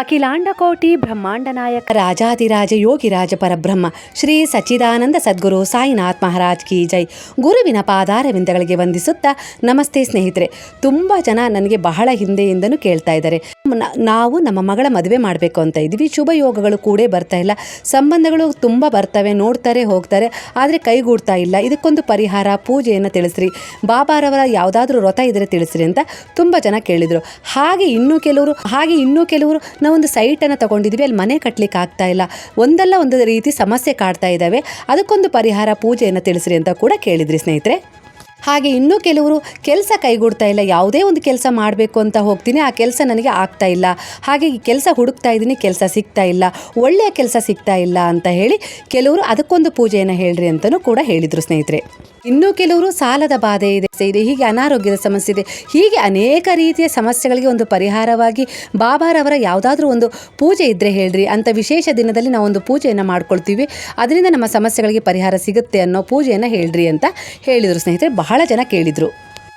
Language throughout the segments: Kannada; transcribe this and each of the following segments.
ಅಖಿಲಾಂಡ ಕೋಟಿ ಬ್ರಹ್ಮಾಂಡ ನಾಯಕ ರಾಜಾದಿರಾಜ ಯೋಗಿರಾಜ ಪರಬ್ರಹ್ಮ, ಶ್ರೀ ಸಚ್ಚಿದಾನಂದ ಸದ್ಗುರು ಸಾಯಿನಾಥ್ ಮಹಾರಾಜ್ ಕಿ ಜೈ. ಗುರುವಿನ ಪಾದಾರವಿಂದಗಳಿಗೆ ವಂದಿಸುತ್ತಾ ನಮಸ್ತೆ ಸ್ನೇಹಿತರೆ. ತುಂಬ ಜನ ನನಗೆ ಬಹಳ ಹಿಂದೆಯಿಂದನೂ ಕೇಳ್ತಾ ಇದ್ದಾರೆ. ನಾವು ನಮ್ಮ ಮಗಳ ಮದುವೆ ಮಾಡಬೇಕು ಅಂತ ಇದ್ದೀವಿ ಶುಭ ಯೋಗಗಳು ಕೂಡ ಬರ್ತಾ ಇಲ್ಲ. ಸಂಬಂಧಗಳು ತುಂಬ ಬರ್ತವೆ. ನೋಡ್ತಾರೆ, ಹೋಗ್ತಾರೆ. ಆದರೆ ಕೈಗೂಡ್ತಾ ಇಲ್ಲ. ಇದಕ್ಕೊಂದು ಪರಿಹಾರ, ಪೂಜೆಯನ್ನು ತಿಳಿಸ್ರಿ. ಬಾಬಾರವರ ಯಾವುದಾದ್ರೂ ವ್ರತ ಇದ್ರೆ ತಿಳಿಸ್ರಿ ಅಂತ ತುಂಬ ಜನ ಕೇಳಿದರು. ಹಾಗೆ ಇನ್ನೂ ಕೆಲವರು, ಹಾಗೆ ಇನ್ನೂ ಕೆಲವರು ನಾವೊಂದು ಸೈಟನ್ನು ತಗೊಂಡಿದ್ದೀವಿ, ಅಲ್ಲಿ ಮನೆ ಕಟ್ಟಲಿಕ್ಕೆ ಆಗ್ತಾ ಇಲ್ಲ. ಒಂದಲ್ಲ ಒಂದು ರೀತಿ ಸಮಸ್ಯೆ ಕಾಡ್ತಾ ಇದ್ದಾವೆ. ಅದಕ್ಕೊಂದು ಪರಿಹಾರ ಪೂಜೆಯನ್ನು ತಿಳಿಸ್ರಿ ಅಂತ ಕೂಡ ಕೇಳಿದ್ರಿ ಸ್ನೇಹಿತರೆ. ಹಾಗೆ ಇನ್ನೂ ಕೆಲವರು ಕೆಲಸ ಕೈಗೂಡ್ತಾ ಇಲ್ಲ, ಯಾವುದೇ ಒಂದು ಕೆಲಸ ಮಾಡಬೇಕು ಅಂತ ಹೋಗ್ತೀನಿ, ಆ ಕೆಲಸ ನನಗೆ ಆಗ್ತಾ ಇಲ್ಲ. ಹಾಗೆ ಈ ಕೆಲಸ ಹುಡುಕ್ತಾ ಇದ್ದೀನಿ, ಕೆಲಸ ಸಿಗ್ತಾ ಇಲ್ಲ, ಒಳ್ಳೆಯ ಕೆಲಸ ಸಿಗ್ತಾ ಇಲ್ಲ ಅಂತ ಹೇಳಿ ಕೆಲವರು ಅದಕ್ಕೊಂದು ಪೂಜೆಯನ್ನು ಹೇಳ್ರಿ ಅಂತಲೂ ಕೂಡ ಹೇಳಿದರು ಸ್ನೇಹಿತರೆ. ಇನ್ನೂ ಕೆಲವರು ಸಾಲದ ಬಾಧೆ ಇದೆ ಇದೆ, ಹೀಗೆ ಅನಾರೋಗ್ಯದ ಸಮಸ್ಯೆ ಇದೆ, ಹೀಗೆ ಅನೇಕ ರೀತಿಯ ಸಮಸ್ಯೆಗಳಿಗೆ ಒಂದು ಪರಿಹಾರವಾಗಿ ಬಾಬಾರವರ ಯಾವುದಾದ್ರೂ ಒಂದು ಪೂಜೆ ಇದ್ದರೆ ಹೇಳ್ರಿ, ಅಂತ ವಿಶೇಷ ದಿನದಲ್ಲಿ ನಾವು ಒಂದು ಪೂಜೆಯನ್ನು ಮಾಡ್ಕೊಳ್ತೀವಿ, ಅದರಿಂದ ನಮ್ಮ ಸಮಸ್ಯೆಗಳಿಗೆ ಪರಿಹಾರ ಸಿಗುತ್ತೆ ಅನ್ನೋ ಪೂಜೆಯನ್ನು ಹೇಳ್ರಿ ಅಂತ ಹೇಳಿದರು ಸ್ನೇಹಿತರೆ, ಬಹಳ ಜನ ಕೇಳಿದರು.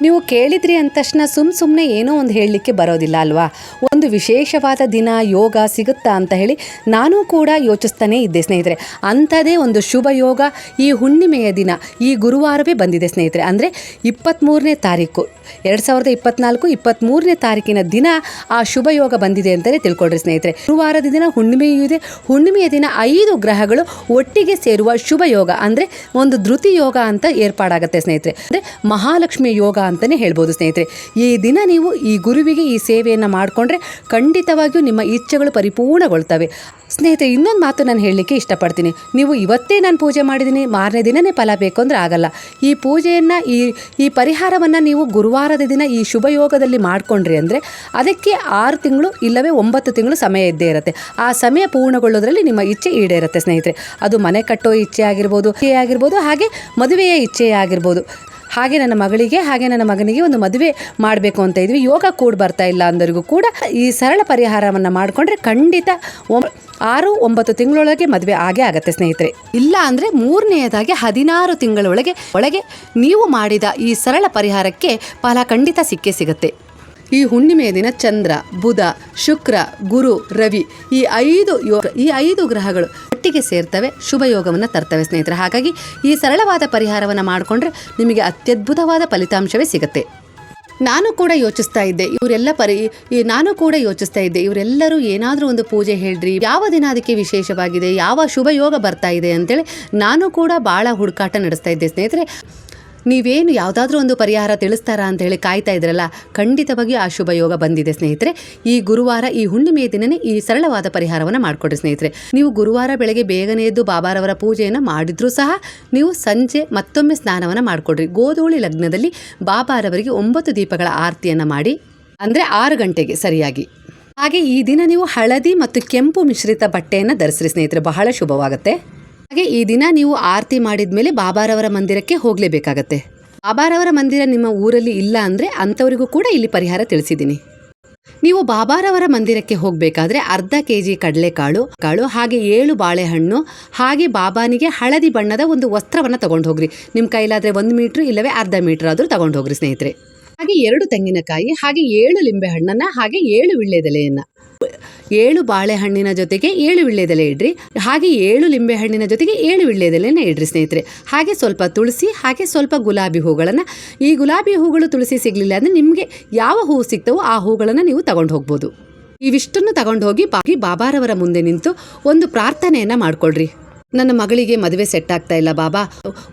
ನೀವು ಕೇಳಿದ್ರಿ ಅಂದ ತಕ್ಷಣ ಸುಮ್ ಸುಮ್ಮನೆ ಏನೋ ಒಂದು ಹೇಳಲಿಕ್ಕೆ ಬರೋದಿಲ್ಲ ಅಲ್ವಾ? ಒಂದು ವಿಶೇಷವಾದ ದಿನ, ಯೋಗ ಸಿಗುತ್ತಾ ಅಂತ ಹೇಳಿ ನಾನು ಕೂಡ ಯೋಚಿಸ್ತಾನೇ ಇದ್ದೆ ಸ್ನೇಹಿತರೆ. ಅಂಥದೇ ಒಂದು ಶುಭ ಯೋಗ ಈ ಹುಣ್ಣಿಮೆಯ ದಿನ, ಈ ಗುರುವಾರವೇ ಬಂದಿದೆ ಸ್ನೇಹಿತರೆ. ಅಂದರೆ ಇಪ್ಪತ್ತ್ಮೂರನೇ ತಾರೀಕು, ಎರಡು ಸಾವಿರದ ಇಪ್ಪತ್ನಾಲ್ಕು ಇಪ್ಪತ್ತ್ಮೂರನೇ ತಾರೀಕಿನ ದಿನ ಆ ಶುಭ ಯೋಗ ಬಂದಿದೆ ಅಂತಲೇ ತಿಳ್ಕೊಳ್ರಿ ಸ್ನೇಹಿತರೆ. ಗುರುವಾರದ ದಿನ ಹುಣ್ಣಿಮೆಯೂ ಇದೆ. ಹುಣ್ಣಿಮೆಯ ದಿನ ಐದು ಗ್ರಹಗಳು ಒಟ್ಟಿಗೆ ಸೇರುವ ಶುಭ ಯೋಗ, ಅಂದರೆ ಒಂದು ಧೃತಿ ಯೋಗ ಅಂತ ಏರ್ಪಾಡಾಗುತ್ತೆ ಸ್ನೇಹಿತರೆ. ಅಂದರೆ ಮಹಾಲಕ್ಷ್ಮಿ ಯೋಗ ಅಂತಲೇ ಹೇಳ್ಬೋದು ಸ್ನೇಹಿತರೆ. ಈ ದಿನ ನೀವು ಈ ಗುರುವಿಗೆ ಈ ಸೇವೆಯನ್ನು ಮಾಡಿಕೊಂಡ್ರೆ ಖಂಡಿತವಾಗಿಯೂ ನಿಮ್ಮ ಇಚ್ಛೆಗಳು ಪರಿಪೂರ್ಣಗೊಳ್ತವೆ. ಸ್ನೇಹಿತರೆ, ಇನ್ನೊಂದು ಮಾತು ನಾನು ಹೇಳಲಿಕ್ಕೆ ಇಷ್ಟಪಡ್ತೀನಿ. ನೀವು ಇವತ್ತೇ ನಾನು ಪೂಜೆ ಮಾಡಿದ್ದೀನಿ, ಮಾರನೇ ದಿನನೇ ಫಲ ಬೇಕು ಅಂದರೆ ಆಗಲ್ಲ. ಈ ಪೂಜೆಯನ್ನು, ಈ ಈ ಪರಿಹಾರವನ್ನು ನೀವು ಗುರುವಾರದ ದಿನ ಈ ಶುಭಯೋಗದಲ್ಲಿ ಮಾಡಿಕೊಂಡ್ರಿ ಅಂದರೆ ಅದಕ್ಕೆ ಆರು ತಿಂಗಳು ಇಲ್ಲವೇ ಒಂಬತ್ತು ತಿಂಗಳು ಸಮಯ ಇದ್ದೇ ಇರುತ್ತೆ. ಆ ಸಮಯ ಪೂರ್ಣಗೊಳ್ಳೋದ್ರಲ್ಲಿ ನಿಮ್ಮ ಇಚ್ಛೆ ಈಡೇರುತ್ತೆ ಸ್ನೇಹಿತರೆ. ಅದು ಮನೆ ಕಟ್ಟೋ ಇಚ್ಛೆ ಆಗಿರ್ಬೋದು ಆಗಿರ್ಬೋದು, ಹಾಗೆ ಮದುವೆಯ ಇಚ್ಛೆ ಆಗಿರ್ಬೋದು. ಹಾಗೆ ನನ್ನ ಮಗಳಿಗೆ, ಹಾಗೆ ನನ್ನ ಮಗನಿಗೆ ಒಂದು ಮದುವೆ ಮಾಡಬೇಕು ಅಂತ ಇದ್ವಿ. ಯೋಗ ಕೂಡ ಬರ್ತಾ ಇಲ್ಲ ಅಂದರಿಗೂ ಕೂಡ ಈ ಸರಳ ಪರಿಹಾರವನ್ನು ಮಾಡಿಕೊಂಡ್ರೆ ಖಂಡಿತ ಆರು, ಒಂಬತ್ತು ತಿಂಗಳೊಳಗೆ ಮದುವೆ ಆಗೇ ಆಗುತ್ತೆ ಸ್ನೇಹಿತರೆ. ಇಲ್ಲ ಅಂದರೆ ಮೂರನೆಯದಾಗಿ ಹದಿನಾರು ತಿಂಗಳೊಳಗೆ, ಒಳಗೆ ನೀವು ಮಾಡಿದ ಈ ಸರಳ ಪರಿಹಾರಕ್ಕೆ ಫಲ ಖಂಡಿತ ಸಿಕ್ಕೇ ಸಿಗುತ್ತೆ. ಈ ಹುಣ್ಣಿಮೆಯ ದಿನ ಚಂದ್ರ, ಬುಧ, ಶುಕ್ರ, ಗುರು, ರವಿ ಈ ಐದು ಯೋಗ ಈ ಐದು ಗ್ರಹಗಳು ಒಟ್ಟಿಗೆ ಸೇರ್ತವೆ, ಶುಭ ಯೋಗವನ್ನು ತರ್ತವೆ ಸ್ನೇಹಿತರೆ. ಹಾಗಾಗಿ ಈ ಸರಳವಾದ ಪರಿಹಾರವನ್ನು ಮಾಡಿಕೊಂಡ್ರೆ ನಿಮಗೆ ಅತ್ಯದ್ಭುತವಾದ ಫಲಿತಾಂಶವೇ ಸಿಗುತ್ತೆ. ನಾನು ಕೂಡ ಯೋಚಿಸ್ತಾ ಇದ್ದೆ, ಇವರೆಲ್ಲ ಪರಿ ಈ ನಾನು ಕೂಡ ಯೋಚಿಸ್ತಾ ಇದ್ದೆ, ಇವರೆಲ್ಲರೂ ಏನಾದರೂ ಒಂದು ಪೂಜೆ ಹೇಳ್ರಿ, ಯಾವ ದಿನ ಅದಕ್ಕೆ ವಿಶೇಷವಾಗಿದೆ, ಯಾವ ಶುಭ ಯೋಗ ಬರ್ತಾ ಇದೆ ಅಂತೇಳಿ ನಾನು ಕೂಡ ಭಾಳ ಹುಡುಕಾಟ ನಡೆಸ್ತಾ ಇದ್ದೆ ಸ್ನೇಹಿತರೆ. ನೀವೇನು ಯಾವುದಾದ್ರೂ ಒಂದು ಪರಿಹಾರ ತಿಳಿಸ್ತಾರಾ ಅಂತ ಹೇಳಿ ಕಾಯ್ತಾ ಇದ್ರಲ್ಲ, ಖಂಡಿತವಾಗಿಯೂ ಆ ಶುಭ ಯೋಗ ಬಂದಿದೆ ಸ್ನೇಹಿತರೆ. ಈ ಗುರುವಾರ, ಈ ಹುಣ್ಣಿಮೆಯ ದಿನನೇ ಈ ಸರಳವಾದ ಪರಿಹಾರವನ್ನು ಮಾಡಿಕೊಡ್ರಿ ಸ್ನೇಹಿತರೆ. ನೀವು ಗುರುವಾರ ಬೆಳಗ್ಗೆ ಬೇಗನೆ ಎದ್ದು ಬಾಬಾರವರ ಪೂಜೆಯನ್ನು ಮಾಡಿದ್ರೂ ಸಹ, ನೀವು ಸಂಜೆ ಮತ್ತೊಮ್ಮೆ ಸ್ನಾನವನ್ನು ಮಾಡಿಕೊಡ್ರಿ. ಗೋಧೂಳಿ ಲಗ್ನದಲ್ಲಿ ಬಾಬಾರವರಿಗೆ ಒಂಬತ್ತು ದೀಪಗಳ ಆರತಿಯನ್ನು ಮಾಡಿ, ಅಂದರೆ ಆರು ಗಂಟೆಗೆ ಸರಿಯಾಗಿ. ಹಾಗೆ ಈ ದಿನ ನೀವು ಹಳದಿ ಮತ್ತು ಕೆಂಪು ಮಿಶ್ರಿತ ಬಟ್ಟೆಯನ್ನು ಧರಿಸ್ರಿ ಸ್ನೇಹಿತರೆ. ಬಹಳ ಶುಭವಾಗುತ್ತೆ. ಹಾಗೆ ಈ ದಿನ ನೀವು ಆರತಿ ಮಾಡಿದ ಮೇಲೆ ಬಾಬಾರವರ ಮಂದಿರಕ್ಕೆ ಹೋಗಲೇಬೇಕಾಗತ್ತೆ. ಬಾಬಾರವರ ಮಂದಿರ ನಿಮ್ಮ ಊರಲ್ಲಿ ಇಲ್ಲ ಅಂದರೆ ಅಂಥವರಿಗೂ ಕೂಡ ಇಲ್ಲಿ ಪರಿಹಾರ ತಿಳಿಸಿದ್ದೀನಿ. ನೀವು ಬಾಬಾರವರ ಮಂದಿರಕ್ಕೆ ಹೋಗಬೇಕಾದ್ರೆ ಅರ್ಧ ಕೆ ಜಿ ಕಡಲೆಕಾಳು, ಕಾಳು, ಹಾಗೆ ಏಳು ಬಾಳೆಹಣ್ಣು, ಹಾಗೆ ಬಾಬಾನಿಗೆ ಹಳದಿ ಬಣ್ಣದ ಒಂದು ವಸ್ತ್ರವನ್ನು ತಗೊಂಡು ಹೋಗ್ರಿ ನಿಮ್ಮ ಕೈಲಾದರೆ ಒಂದು ಮೀಟ್ರ್ ಇಲ್ಲವೇ ಅರ್ಧ ಮೀಟ್ರ್ ಆದರೂ ತಗೊಂಡು ಹೋಗ್ರಿ ಸ್ನೇಹಿತರೆ. ಹಾಗೆ ಎರಡು ತೆಂಗಿನಕಾಯಿ, ಹಾಗೆ ಏಳು ಲಿಂಬೆ ಹಣ್ಣನ್ನು ಹಾಗೆ ಏಳು ವಿಳ್ಳೆದೆಲೆಯನ್ನು. ಏಳು ಬಾಳೆಹಣ್ಣಿನ ಜೊತೆಗೆ ಏಳು ವಿಳ್ಳೆದೆಲೆ ಇಡ್ರಿ. ಹಾಗೆ ಏಳು ಲಿಂಬೆ ಹಣ್ಣಿನ ಜೊತೆಗೆ ಏಳು ವಿಳ್ಳೆದೆಲೆನ ಇಡ್ರಿ ಸ್ನೇಹಿತರೆ. ಹಾಗೆ ಸ್ವಲ್ಪ ತುಳಸಿ, ಹಾಗೆ ಸ್ವಲ್ಪ ಗುಲಾಬಿ ಹೂಗಳನ್ನು. ಈ ಗುಲಾಬಿ ಹೂಗಳು ತುಳಸಿ ಸಿಗಲಿಲ್ಲ ಅಂದರೆ ನಿಮಗೆ ಯಾವ ಹೂವು ಸಿಗ್ತವೋ ಆ ಹೂಗಳನ್ನು ನೀವು ತಗೊಂಡು ಹೋಗ್ಬೋದು. ಇವಿಷ್ಟನ್ನು ತಗೊಂಡು ಹೋಗಿ ಬಾಬಾರವರ ಮುಂದೆ ನಿಂತು ಒಂದು ಪ್ರಾರ್ಥನೆಯನ್ನು ಮಾಡ್ಕೊಳ್ರಿ. ನನ್ನ ಮಗಳಿಗೆ ಮದುವೆ ಸೆಟ್ ಆಗ್ತಾ ಇಲ್ಲ ಬಾಬಾ.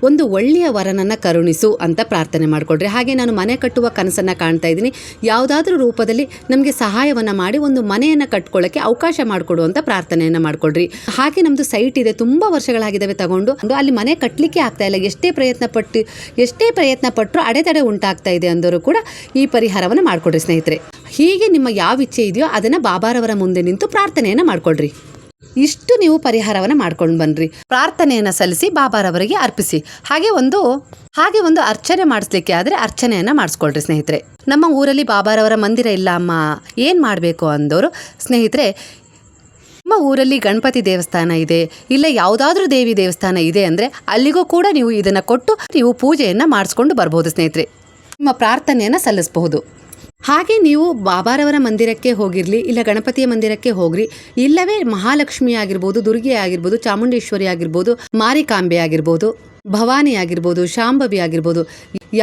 ಒಂದು ಒಳ್ಳೆಯ ವರನನ್ನ ಕರುಣಿಸು ಅಂತ ಪ್ರಾರ್ಥನೆ ಮಾಡಿಕೊಡ್ರಿ ಹಾಗೆ ನಾನು ಮನೆ ಕಟ್ಟುವ ಕನಸನ್ನು ಕಾಣ್ತಾ ಇದ್ದೀನಿ. ಯಾವುದಾದ್ರೂ ರೂಪದಲ್ಲಿ ನಮಗೆ ಸಹಾಯವನ್ನು ಮಾಡಿ ಒಂದು ಮನೆಯನ್ನು ಕಟ್ಕೊಳ್ಳೋಕ್ಕೆ ಅವಕಾಶ ಮಾಡಿಕೊಡು ಅಂತ ಪ್ರಾರ್ಥನೆಯನ್ನು ಮಾಡಿಕೊಡ್ರಿ ಹಾಗೆ ನಮ್ಮದು ಸೈಟ್ ಇದೆ, ತುಂಬ ವರ್ಷಗಳಾಗಿದ್ದಾವೆ ತಗೊಂಡು. ಅಲ್ಲಿ ಮನೆ ಕಟ್ಟಲಿಕ್ಕೆ ಆಗ್ತಾ ಇಲ್ಲ. ಎಷ್ಟೇ ಪ್ರಯತ್ನ ಪಟ್ಟು, ಎಷ್ಟೇ ಪ್ರಯತ್ನ ಪಟ್ಟರು ಅಡೆತಡೆ ಉಂಟಾಗ್ತಾ ಇದೆ ಅಂದರೂ ಕೂಡ ಈ ಪರಿಹಾರವನ್ನು ಮಾಡಿಕೊಡ್ರಿ ಸ್ನೇಹಿತರೆ. ಹೀಗೆ ನಿಮ್ಮ ಯಾವ ಇಚ್ಛೆ ಇದೆಯೋ ಅದನ್ನು ಬಾಬಾರವರ ಮುಂದೆ ನಿಂತು ಪ್ರಾರ್ಥನೆಯನ್ನು ಮಾಡ್ಕೊಳ್ರಿ. ಇಷ್ಟು ನೀವು ಪರಿಹಾರವನ್ನು ಮಾಡ್ಕೊಂಡು ಬನ್ರಿ. ಪ್ರಾರ್ಥನೆಯನ್ನು ಸಲ್ಲಿಸಿ ಬಾಬಾರವರಿಗೆ ಅರ್ಪಿಸಿ. ಹಾಗೆ ಒಂದು ಹಾಗೆ ಒಂದು ಅರ್ಚನೆ ಮಾಡಿಸ್ಲಿಕ್ಕೆ ಆದರೆ ಅರ್ಚನೆಯನ್ನು ಮಾಡಿಸ್ಕೊಳ್ರಿ ಸ್ನೇಹಿತರೆ. ನಮ್ಮ ಊರಲ್ಲಿ ಬಾಬಾರವರ ಮಂದಿರ ಇಲ್ಲ ಅಮ್ಮ. ಏನು ಮಾಡಬೇಕು ಅಂದವರು ಸ್ನೇಹಿತರೆ, ನಮ್ಮ ಊರಲ್ಲಿ ಗಣಪತಿ ದೇವಸ್ಥಾನ ಇದೆ. ಇಲ್ಲ ಯಾವುದಾದ್ರೂ ದೇವಿ ದೇವಸ್ಥಾನ ಇದೆ ಅಂದರೆ ಅಲ್ಲಿಗೂ ಕೂಡ ನೀವು ಇದನ್ನು ಕೊಟ್ಟು ನೀವು ಪೂಜೆಯನ್ನು ಮಾಡಿಸ್ಕೊಂಡು ಬರ್ಬೋದು ಸ್ನೇಹಿತರೆ. ನಿಮ್ಮ ಪ್ರಾರ್ಥನೆಯನ್ನು ಸಲ್ಲಿಸಬಹುದು. ಹಾಗೆ ನೀವು ಬಾಬಾರವರ ಮಂದಿರಕ್ಕೆ ಹೋಗಿರಲಿ, ಇಲ್ಲ ಗಣಪತಿಯ ಮಂದಿರಕ್ಕೆ ಹೋಗ್ರಿ, ಇಲ್ಲವೇ ಮಹಾಲಕ್ಷ್ಮಿ ಆಗಿರ್ಬೋದು, ದುರ್ಗೆ ಆಗಿರ್ಬೋದು, ಚಾಮುಂಡೇಶ್ವರಿ ಆಗಿರ್ಬೋದು, ಮಾರಿಕಾಂಬೆ ಆಗಿರ್ಬೋದು, ಭವಾನಿ ಆಗಿರ್ಬೋದು, ಶಾಂಭವಿ ಆಗಿರ್ಬೋದು,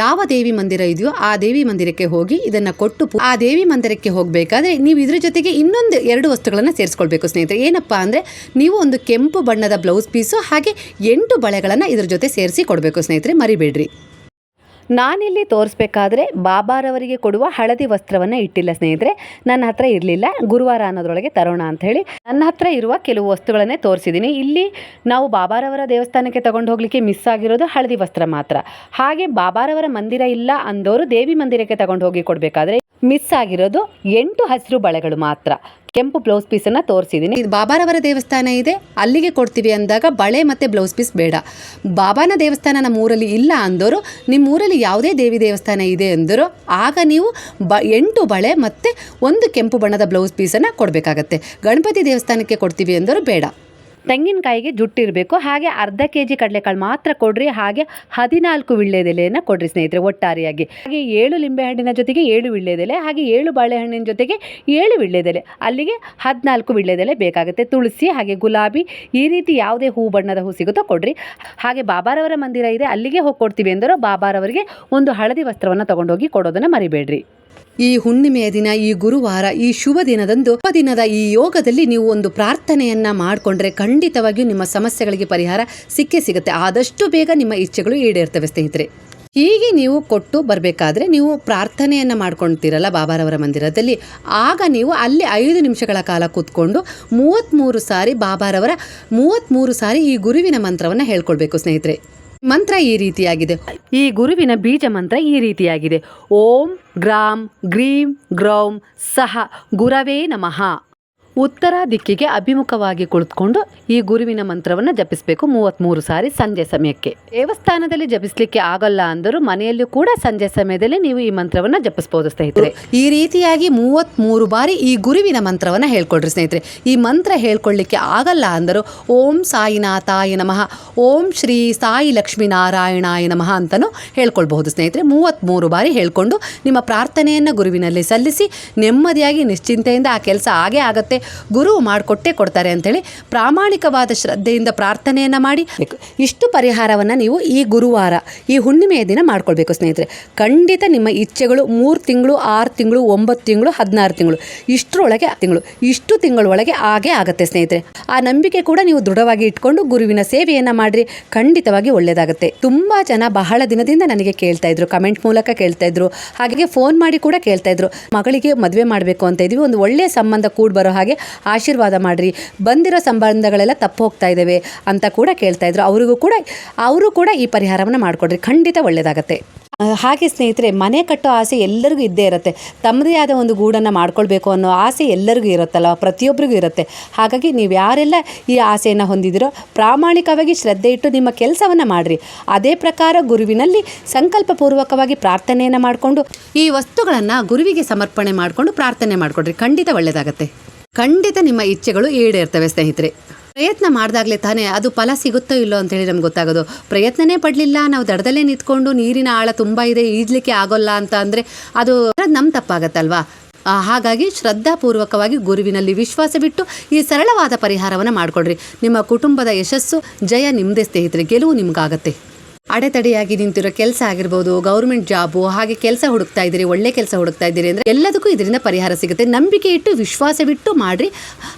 ಯಾವ ದೇವಿ ಮಂದಿರ ಇದೆಯೋ ಆ ದೇವಿ ಮಂದಿರಕ್ಕೆ ಹೋಗಿ ಇದನ್ನ ಕೊಟ್ಟು ಆ ದೇವಿ ಮಂದಿರಕ್ಕೆ ಹೋಗಬೇಕಾದ್ರೆ ನೀವು ಇದ್ರ ಜೊತೆಗೆ ಇನ್ನೊಂದು ಎರಡು ವಸ್ತುಗಳನ್ನು ಸೇರಿಸ್ಕೊಳ್ಬೇಕು ಸ್ನೇಹಿತರೆ. ಏನಪ್ಪಾ ಅಂದ್ರೆ ನೀವು ಒಂದು ಕೆಂಪು ಬಣ್ಣದ ಬ್ಲೌಸ್ ಪೀಸು ಹಾಗೆ ಎಂಟು ಬಳೆಗಳನ್ನು ಇದ್ರ ಜೊತೆ ಸೇರಿಸಿ ಕೊಡಬೇಕು ಸ್ನೇಹಿತರೆ, ಮರಿಬೇಡ್ರಿ. ನಾನಿಲ್ಲಿ ತೋರಿಸ್ಬೇಕಾದ್ರೆ ಬಾಬಾರವರಿಗೆ ಕೊಡುವ ಹಳದಿ ವಸ್ತ್ರವನ್ನು ಇಟ್ಟಿಲ್ಲ ಸ್ನೇಹಿತರೆ. ನನ್ನ ಹತ್ರ ಇರಲಿಲ್ಲ. ಗುರುವಾರ ಅನ್ನೋದ್ರೊಳಗೆ ತರೋಣ ಅಂತ ಹೇಳಿ ನನ್ನ ಹತ್ರ ಇರುವ ಕೆಲವು ವಸ್ತುಗಳನ್ನೇ ತೋರಿಸಿದ್ದೀನಿ. ಇಲ್ಲಿ ನಾವು ಬಾಬಾರವರ ದೇವಸ್ಥಾನಕ್ಕೆ ತಗೊಂಡು ಹೋಗ್ಲಿಕ್ಕೆ ಮಿಸ್ ಆಗಿರೋದು ಹಳದಿ ವಸ್ತ್ರ ಮಾತ್ರ. ಹಾಗೆ ಬಾಬಾರವರ ಮಂದಿರ ಇಲ್ಲ ಅಂದವರು ದೇವಿ ಮಂದಿರಕ್ಕೆ ತಗೊಂಡು ಹೋಗಿ ಕೊಡಬೇಕಾದ್ರೆ ಮಿಸ್ ಆಗಿರೋದು ಎಂಟು ಹಸಿರು ಬಳೆಗಳು ಮಾತ್ರ. ಕೆಂಪು ಬ್ಲೌಸ್ ಪೀಸನ್ನು ತೋರಿಸಿದ್ದೀನಿ ಇದು ಬಾಬಾರವರ ದೇವಸ್ಥಾನ ಇದೆ. ಅಲ್ಲಿಗೆ ಕೊಡ್ತೀವಿ ಅಂದಾಗ ಬಳೆ ಮತ್ತು ಬ್ಲೌಸ್ ಪೀಸ್ ಬೇಡ. ಬಾಬಾನ ದೇವಸ್ಥಾನ ನಮ್ಮ ಊರಲ್ಲಿ ಇಲ್ಲ ಅಂದರು, ನಿಮ್ಮ ಊರಲ್ಲಿ ಯಾವುದೇ ದೇವಿ ದೇವಸ್ಥಾನ ಇದೆ ಅಂದರು, ಆಗ ನೀವು ಬ ಎಂಟು ಬಳೆ ಮತ್ತು ಒಂದು ಕೆಂಪು ಬಣ್ಣದ ಬ್ಲೌಸ್ ಪೀಸನ್ನು ಕೊಡಬೇಕಾಗತ್ತೆ. ಗಣಪತಿ ದೇವಸ್ಥಾನಕ್ಕೆ ಕೊಡ್ತೀವಿ ಅಂದರು ಬೇಡ. ತೆಂಗಿನಕಾಯಿಗೆ ಜುಟ್ಟಿರಬೇಕು ಹಾಗೆ ಅರ್ಧ ಕೆ ಜಿ ಕಡಲೆಕಾಳು ಮಾತ್ರ ಕೊಡ್ರಿ. ಹಾಗೆ ಹದಿನಾಲ್ಕು ವಿಳ್ಳೆದೆಲೆಯನ್ನು ಕೊಡ್ರಿ ಸ್ನೇಹಿತರೆ, ಒಟ್ಟಾರೆಯಾಗಿ. ಹಾಗೆ ಏಳು ಲಿಂಬೆಹಣ್ಣಿನ ಜೊತೆಗೆ ಏಳು ವಿಳ್ಳೆದೆಲೆ, ಹಾಗೆ ಏಳು ಬಾಳೆಹಣ್ಣಿನ ಜೊತೆಗೆ ಏಳು ವಿಳ್ಳೆದೆಲೆ. ಅಲ್ಲಿಗೆ ಹದಿನಾಲ್ಕು ವಿಳ್ಳೆದೆಲೆ ಬೇಕಾಗುತ್ತೆ. ತುಳಸಿ, ಹಾಗೆ ಗುಲಾಬಿ, ಈ ರೀತಿ ಯಾವುದೇ ಹೂ ಬಣ್ಣದ ಹೂ ಸಿಗುತ್ತೋ ಕೊಡ್ರಿ. ಹಾಗೆ ಬಾಬಾರವರ ಮಂದಿರ ಇದೆ, ಅಲ್ಲಿಗೆ ಹೋಗಿ ಕೊಡ್ತೀವಿ ಎಂದರೂ ಬಾಬಾರವರಿಗೆ ಒಂದು ಹಳದಿ ವಸ್ತ್ರವನ್ನು ತಗೊಂಡೋಗಿ ಕೊಡೋದನ್ನು ಮರಿಬೇಡ್ರಿ. ಈ ಹುಣ್ಣಿಮೆಯ ದಿನ, ಈ ಗುರುವಾರ, ಈ ಶುಭ ದಿನದಂದು ದಿನದ ಈ ಯೋಗದಲ್ಲಿ ನೀವು ಒಂದು ಪ್ರಾರ್ಥನೆಯನ್ನ ಮಾಡಿಕೊಂಡ್ರೆ ಖಂಡಿತವಾಗಿಯೂ ನಿಮ್ಮ ಸಮಸ್ಯೆಗಳಿಗೆ ಪರಿಹಾರ ಸಿಕ್ಕೇ ಸಿಗುತ್ತೆ. ಆದಷ್ಟು ಬೇಗ ನಿಮ್ಮ ಇಚ್ಛೆಗಳು ಈಡೇರ್ತವೆ ಸ್ನೇಹಿತರೆ. ಹೀಗೆ ನೀವು ಕೊಟ್ಟು ಬರಬೇಕಾದ್ರೆ ನೀವು ಪ್ರಾರ್ಥನೆಯನ್ನು ಮಾಡ್ಕೊಳ್ತೀರಲ್ಲ ಬಾಬಾರವರ ಮಂದಿರದಲ್ಲಿ. ಆಗ ನೀವು ಅಲ್ಲಿ ಐದು ನಿಮಿಷಗಳ ಕಾಲ ಕೂತ್ಕೊಂಡು ಮೂವತ್ತ್ಮೂರು ಸಾರಿ ಬಾಬಾರವರ ಮೂವತ್ತ್ಮೂರು ಸಾರಿ ಈ ಗುರುವಿನ ಮಂತ್ರವನ್ನು ಹೇಳ್ಕೊಳ್ಬೇಕು ಸ್ನೇಹಿತರೆ. ಮಂತ್ರ ಈ ರೀತಿಯಾಗಿದೆ. ಈ ಗುರುವಿನ ಬೀಜ ಮಂತ್ರ ಈ ರೀತಿಯಾಗಿದೆ. ಓಂ ಗ್ರಾಂ ಗ್ರೀಂ ಗ್ರೌಂ ಸಹ ಗುರವೇ ನಮಃ. ಉತ್ತರ ದಿಕ್ಕಿಗೆ ಅಭಿಮುಖವಾಗಿ ಕುಳಿತುಕೊಂಡು ಈ ಗುರುವಿನ ಮಂತ್ರವನ್ನು ಜಪಿಸಬೇಕು. ಮೂವತ್ತ್ಮೂರು ಸಾರಿ ಸಂಜೆ ಸಮಯಕ್ಕೆ. ದೇವಸ್ಥಾನದಲ್ಲಿ ಜಪಿಸಲಿಕ್ಕೆ ಆಗಲ್ಲ ಅಂದರೂ ಮನೆಯಲ್ಲೂ ಕೂಡ ಸಂಜೆ ಸಮಯದಲ್ಲಿ ನೀವು ಈ ಮಂತ್ರವನ್ನು ಜಪಿಸಬಹುದು ಸ್ನೇಹಿತರೆ. ಈ ರೀತಿಯಾಗಿ ಮೂವತ್ತ್ಮೂರು ಬಾರಿ ಈ ಗುರುವಿನ ಮಂತ್ರವನ್ನು ಹೇಳ್ಕೊಡ್ರಿ, ಸ್ನೇಹಿತರೆ. ಈ ಮಂತ್ರ ಹೇಳ್ಕೊಳ್ಳಿಕ್ಕೆ ಆಗಲ್ಲ ಅಂದರೂ ಓಂ ಸಾಯಿನಾಥಾಯ ನಮಃ, ಓಂ ಶ್ರೀ ಸಾಯಿ ಲಕ್ಷ್ಮೀ ನಾರಾಯಣಾಯ ನಮಃ ಅಂತಲೂ ಹೇಳ್ಕೊಳ್ಬಹುದು, ಸ್ನೇಹಿತರೆ. ಮೂವತ್ತ್ಮೂರು ಬಾರಿ ಹೇಳ್ಕೊಂಡು ನಿಮ್ಮ ಪ್ರಾರ್ಥನೆಯನ್ನು ಗುರುವಿನಲ್ಲಿ ಸಲ್ಲಿಸಿ, ನೆಮ್ಮದಿಯಾಗಿ ನಿಶ್ಚಿಂತೆಯಿಂದ ಆ ಕೆಲಸ ಆಗೇ ಆಗತ್ತೆ. ಗುರು ಮಾಡಿಕೊಟ್ಟೇ ಕೊಡ್ತಾರೆ ಅಂತೇಳಿ ಪ್ರಾಮಾಣಿಕವಾದ ಶ್ರದ್ಧೆಯಿಂದ ಪ್ರಾರ್ಥನೆಯನ್ನು ಮಾಡಿ. ಇಷ್ಟು ಪರಿಹಾರವನ್ನು ನೀವು ಈ ಗುರುವಾರ, ಈ ಹುಣ್ಣಿಮೆಯ ದಿನ ಮಾಡ್ಕೊಳ್ಬೇಕು ಸ್ನೇಹಿತರೆ. ಖಂಡಿತ ನಿಮ್ಮ ಇಚ್ಛೆಗಳು ಮೂರು ತಿಂಗಳು, ಆರು ತಿಂಗಳು, ಒಂಬತ್ತು ತಿಂಗಳು, ಹದಿನಾರು ತಿಂಗಳು, ಇಷ್ಟರೊಳಗೆ ತಿಂಗಳು, ಇಷ್ಟು ತಿಂಗಳೊಳಗೆ ಆಗೇ ಆಗುತ್ತೆ ಸ್ನೇಹಿತರೆ. ಆ ನಂಬಿಕೆ ಕೂಡ ನೀವು ದೃಢವಾಗಿ ಇಟ್ಕೊಂಡು ಗುರುವಿನ ಸೇವೆಯನ್ನು ಮಾಡಿರಿ. ಖಂಡಿತವಾಗಿ ಒಳ್ಳೆಯದಾಗುತ್ತೆ ತುಂಬ ಜನ ಬಹಳ ದಿನದಿಂದ ನನಗೆ ಕೇಳ್ತಾ ಇದ್ರು, ಕಮೆಂಟ್ ಮೂಲಕ ಕೇಳ್ತಾ ಇದ್ರು ಹಾಗೆ ಫೋನ್ ಮಾಡಿ ಕೂಡ ಕೇಳ್ತಾ ಇದ್ರು. ಮಗಳಿಗೆ ಮದುವೆ ಮಾಡಬೇಕು ಅಂತ ಇದೀವಿ, ಒಂದು ಒಳ್ಳೆಯ ಸಂಬಂಧ ಕೂಡ ಬರೋ ಹಾಗೆ ಆಶೀರ್ವಾದ ಮಾಡಿರಿ. ಬಂದಿರೋ ಸಂಬಂಧಗಳೆಲ್ಲ ತಪ್ಪು ಹೋಗ್ತಾ ಇದ್ದಾವೆ ಅಂತ ಕೂಡ ಕೇಳ್ತಾ ಇದ್ರು. ಅವರಿಗೂ ಕೂಡ, ಅವರು ಕೂಡ ಈ ಪರಿಹಾರವನ್ನು ಮಾಡಿಕೊಡ್ರಿ. ಖಂಡಿತ ಒಳ್ಳೆಯದಾಗತ್ತೆ ಹಾಗೆ ಸ್ನೇಹಿತರೆ, ಮನೆ ಕಟ್ಟೋ ಆಸೆ ಎಲ್ಲರಿಗೂ ಇದ್ದೇ ಇರುತ್ತೆ. ತಮ್ಮದೇ ಆದ ಒಂದು ಗೂಡನ್ನು ಮಾಡ್ಕೊಳ್ಬೇಕು ಅನ್ನೋ ಆಸೆ ಎಲ್ಲರಿಗೂ ಇರುತ್ತಲ್ಲ ಪ್ರತಿಯೊಬ್ಬರಿಗೂ ಇರುತ್ತೆ. ಹಾಗಾಗಿ ನೀವು ಯಾರೆಲ್ಲ ಈ ಆಸೆಯನ್ನು ಹೊಂದಿದಿರೋ, ಪ್ರಾಮಾಣಿಕವಾಗಿ ಶ್ರದ್ಧೆ ಇಟ್ಟು ನಿಮ್ಮ ಕೆಲಸವನ್ನು ಮಾಡಿರಿ. ಅದೇ ಪ್ರಕಾರ ಗುರುವಿನಲ್ಲಿ ಸಂಕಲ್ಪಪೂರ್ವಕವಾಗಿ ಪ್ರಾರ್ಥನೆಯನ್ನು ಮಾಡಿಕೊಂಡು, ಈ ವಸ್ತುಗಳನ್ನು ಗುರುವಿಗೆ ಸಮರ್ಪಣೆ ಮಾಡಿಕೊಂಡು ಪ್ರಾರ್ಥನೆ ಮಾಡಿಕೊಡ್ರಿ. ಖಂಡಿತ ಒಳ್ಳೆಯದಾಗತ್ತೆ ಖಂಡಿತ ನಿಮ್ಮ ಇಚ್ಛೆಗಳು ಈಡೇರ್ತವೆ, ಸ್ನೇಹಿತರೆ. ಪ್ರಯತ್ನ ಮಾಡಿದಾಗಲೇ ತಾನೇ ಅದು ಫಲ ಸಿಗುತ್ತೋ ಇಲ್ಲೋ ಅಂತೇಳಿ ನಮ್ಗೆ ಗೊತ್ತಾಗೋದು. ಪ್ರಯತ್ನನೇ ಪಡಲಿಲ್ಲ, ನಾವು ದಡದಲ್ಲೇ ನಿಂತ್ಕೊಂಡು ನೀರಿನ ಆಳ ತುಂಬ ಇದೆ, ಈಜಲಿಕ್ಕೆ ಆಗೋಲ್ಲ ಅಂತ ಅಂದರೆ ಅದು ನಮ್ಮ ತಪ್ಪಾಗತ್ತಲ್ವಾ? ಹಾಗಾಗಿ ಶ್ರದ್ಧಾಪೂರ್ವಕವಾಗಿ ಗುರುವಿನಲ್ಲಿ ವಿಶ್ವಾಸ ಬಿಟ್ಟು ಈ ಸರಳವಾದ ಪರಿಹಾರವನ್ನು ಮಾಡಿಕೊಡ್ರಿ. ನಿಮ್ಮ ಕುಟುಂಬದ ಯಶಸ್ಸು, ಜಯ ನಿಮ್ಮದೇ ಸ್ನೇಹಿತರೆ. ಗೆಲುವು ನಿಮ್ಗಾಗತ್ತೆ. ಅಡೆತಡೆಯಾಗಿ ನಿಂತಿರೋ ಕೆಲಸ ಆಗಿರ್ಬೋದು, ಗೌರ್ಮೆಂಟ್ ಜಾಬು, ಹಾಗೆ ಕೆಲಸ ಹುಡುಕ್ತಾ ಇದ್ದೀರಿ, ಒಳ್ಳೆ ಕೆಲಸ ಹುಡುಕ್ತಾ ಇದ್ದೀರಿ ಅಂದರೆ ಎಲ್ಲದಕ್ಕೂ ಇದರಿಂದ ಪರಿಹಾರ ಸಿಗುತ್ತೆ. ನಂಬಿಕೆ ಇಟ್ಟು, ವಿಶ್ವಾಸ ಬಿಟ್ಟು ಮಾಡಿರಿ.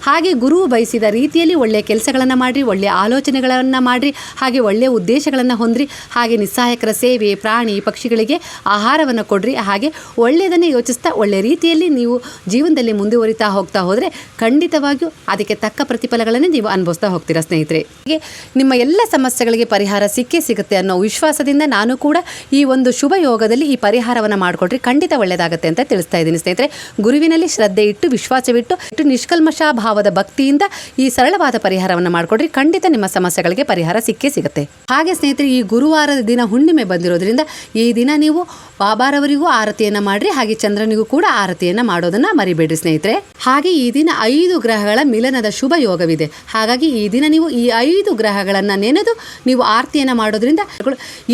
ಹಾಗೆ ಗುರು ಬಯಸಿದ ರೀತಿಯಲ್ಲಿ ಒಳ್ಳೆಯ ಕೆಲಸಗಳನ್ನು ಮಾಡಿರಿ ಒಳ್ಳೆಯ ಆಲೋಚನೆಗಳನ್ನು ಮಾಡಿರಿ, ಹಾಗೆ ಒಳ್ಳೆಯ ಉದ್ದೇಶಗಳನ್ನು ಹೊಂದಿರಿ. ಹಾಗೆ ನಿಸ್ಸಹಾಯಕರ ಸೇವೆ, ಪ್ರಾಣಿ, ಪಕ್ಷಿಗಳಿಗೆ ಆಹಾರವನ್ನು ಕೊಡ್ರಿ. ಹಾಗೆ ಒಳ್ಳೆಯದನ್ನೇ ಯೋಚಿಸ್ತಾ ಒಳ್ಳೆಯ ರೀತಿಯಲ್ಲಿ ನೀವು ಜೀವನದಲ್ಲಿ ಮುಂದುವರಿತಾ ಹೋಗ್ತಾ ಹೋದರೆ ಖಂಡಿತವಾಗಿಯೂ ಅದಕ್ಕೆ ತಕ್ಕ ಪ್ರತಿಫಲಗಳನ್ನೇ ನೀವು ಅನುಭವಿಸ್ತಾ ಹೋಗ್ತೀರಾ ಸ್ನೇಹಿತರೆ. ಹೀಗೆ ನಿಮ್ಮ ಎಲ್ಲ ಸಮಸ್ಯೆಗಳಿಗೆ ಪರಿಹಾರ ಸಿಕ್ಕೇ ಸಿಗುತ್ತೆ ಅನ್ನೋ ವಿಶ್ವಾಸದಿಂದ ನಾನು ಕೂಡ ಈ ಒಂದು ಶುಭ ಯೋಗದಲ್ಲಿ ಈ ಪರಿಹಾರವನ್ನು ಮಾಡಿಕೊಟ್ರೆ ಖಂಡಿತ ಒಳ್ಳೆಯದಾಗುತ್ತೆ ಅಂತ ತಿಳಿಸ್ತಾ ಇದ್ದೀನಿ ಸ್ನೇಹಿತರೆ. ಗುರುವಿನಲ್ಲಿ ಶ್ರದ್ಧೆ ಇಟ್ಟು, ವಿಶ್ವಾಸವಿಟ್ಟು, ಇಟ್ಟು ನಿಷ್ಕಲ್ಮಶ ಭಾವದ ಭಕ್ತಿಯಿಂದ ಈ ಸರಳವಾದ ಪರಿಹಾರವನ್ನು ಮಾಡಿಕೊಡ್ರಿ ಖಂಡಿತ ನಿಮ್ಮ ಸಮಸ್ಯೆಗಳಿಗೆ ಪರಿಹಾರ ಸಿಕ್ಕೇ ಸಿಗುತ್ತೆ. ಹಾಗೆ ಸ್ನೇಹಿತರೆ, ಈ ಗುರುವಾರದ ದಿನ ಹುಣ್ಣಿಮೆ ಬಂದಿರೋದ್ರಿಂದ ಈ ದಿನ ನೀವು ಬಾಬಾರವರಿಗೂ ಆರತಿಯನ್ನು ಮಾಡಿರಿ, ಹಾಗೆ ಚಂದ್ರನಿಗೂ ಕೂಡ ಆರತಿಯನ್ನು ಮಾಡೋದನ್ನು ಮರಿಬೇಡ್ರಿ ಸ್ನೇಹಿತರೆ. ಹಾಗೆ ಈ ದಿನ ಐದು ಗ್ರಹಗಳ ಮಿಲನದ ಶುಭ ಯೋಗವಿದೆ. ಹಾಗಾಗಿ ಈ ದಿನ ನೀವು ಈ ಐದು ಗ್ರಹಗಳನ್ನು ನೆನೆದು ನೀವು ಆರತಿಯನ್ನು ಮಾಡೋದ್ರಿಂದ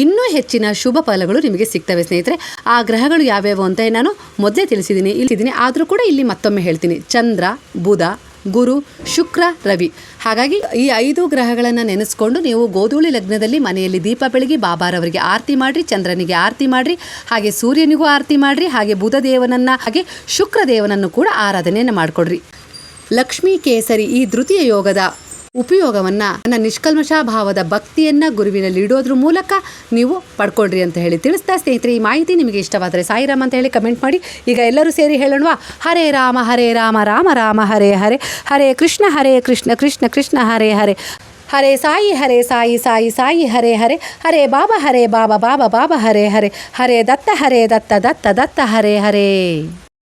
ಇನ್ನೂ ಹೆಚ್ಚಿನ ಶುಭ ಫಲಗಳು ನಿಮಗೆ ಸಿಗ್ತವೆ ಸ್ನೇಹಿತರೆ. ಆ ಗ್ರಹಗಳು ಯಾವ್ಯಾವು ಅಂತ ನಾನು ಮೊದಲೇ ತಿಳಿಸಿದ್ದೀನಿ ಇಲ್ಲಿದ್ದೀನಿ ಆದರೂ ಕೂಡ ಇಲ್ಲಿ ಮತ್ತೊಮ್ಮೆ ಹೇಳ್ತೀನಿ. ಚಂದ್ರ, ಬುಧ ಗುರು, ಶುಕ್ರ, ರವಿ. ಹಾಗಾಗಿ ಈ ಐದು ಗ್ರಹಗಳನ್ನು ನೆನೆಸ್ಕೊಂಡು ನೀವು ಗೋಧೂಳಿ ಲಗ್ನದಲ್ಲಿ ಮನೆಯಲ್ಲಿ ದೀಪ ಬೆಳಗಿ ಬಾಬಾರವರಿಗೆ ಆರತಿ ಮಾಡಿರಿ, ಚಂದ್ರನಿಗೆ ಆರತಿ ಮಾಡಿರಿ, ಹಾಗೆ ಸೂರ್ಯನಿಗೂ ಆರತಿ ಮಾಡಿರಿ, ಹಾಗೆ ಬುಧ ದೇವನನ್ನು ಹಾಗೆ ಶುಕ್ರ ದೇವನನ್ನು ಕೂಡ ಆರಾಧನೆಯನ್ನು ಮಾಡಿಕೊಡ್ರಿ. ಲಕ್ಷ್ಮೀ ಕೇಸರಿ ಈ ದೃತೀಯ ಯೋಗದ ಉಪಯೋಗವನ್ನು ನನ್ನ ನಿಷ್ಕಲ್ಮಶ ಭಾವದ ಭಕ್ತಿಯನ್ನ ಗುರುವಿನಲ್ಲಿ ಇಡೋದ್ರ ಮೂಲಕ ನೀವು ಪಡ್ಕೊಳ್ರಿ ಅಂತ ಹೇಳಿ ತಿಳಿಸ್ತಾ ಸ್ನೇಹಿತರೆ, ಈ ಮಾಹಿತಿ ನಿಮಗೆ ಇಷ್ಟವಾದರೆ ಸಾಯಿರಾಮ್ ಅಂತ ಹೇಳಿ ಕಮೆಂಟ್ ಮಾಡಿ. ಈಗ ಎಲ್ಲರೂ ಸೇರಿ ಹೇಳೋಣವಾ? ಹರೇ ರಾಮ ಹರೇ ರಾಮ ರಾಮ ರಾಮ, ಹರೇ ಹರೇ. ಹರೇ ಕೃಷ್ಣ ಹರೇ ಕೃಷ್ಣ ಕೃಷ್ಣ ಕೃಷ್ಣ, ಹರೇ ಹರೇ. ಹರೇ ಸಾಯಿ ಹರೇ ಸಾಯಿ ಸಾಯಿ ಸಾಯಿ, ಹರೇ ಹರೇ. ಹರೇ ಬಾಬಾ ಹರೇ ಬಾಬಾ ಬಾಬಾ ಬಾಬಾ, ಹರೇ ಹರೇ. ಹರೇ ದತ್ತ ಹರೇ ದತ್ತ ದತ್ತ ದತ್ತ, ಹರೇ ಹರೇ.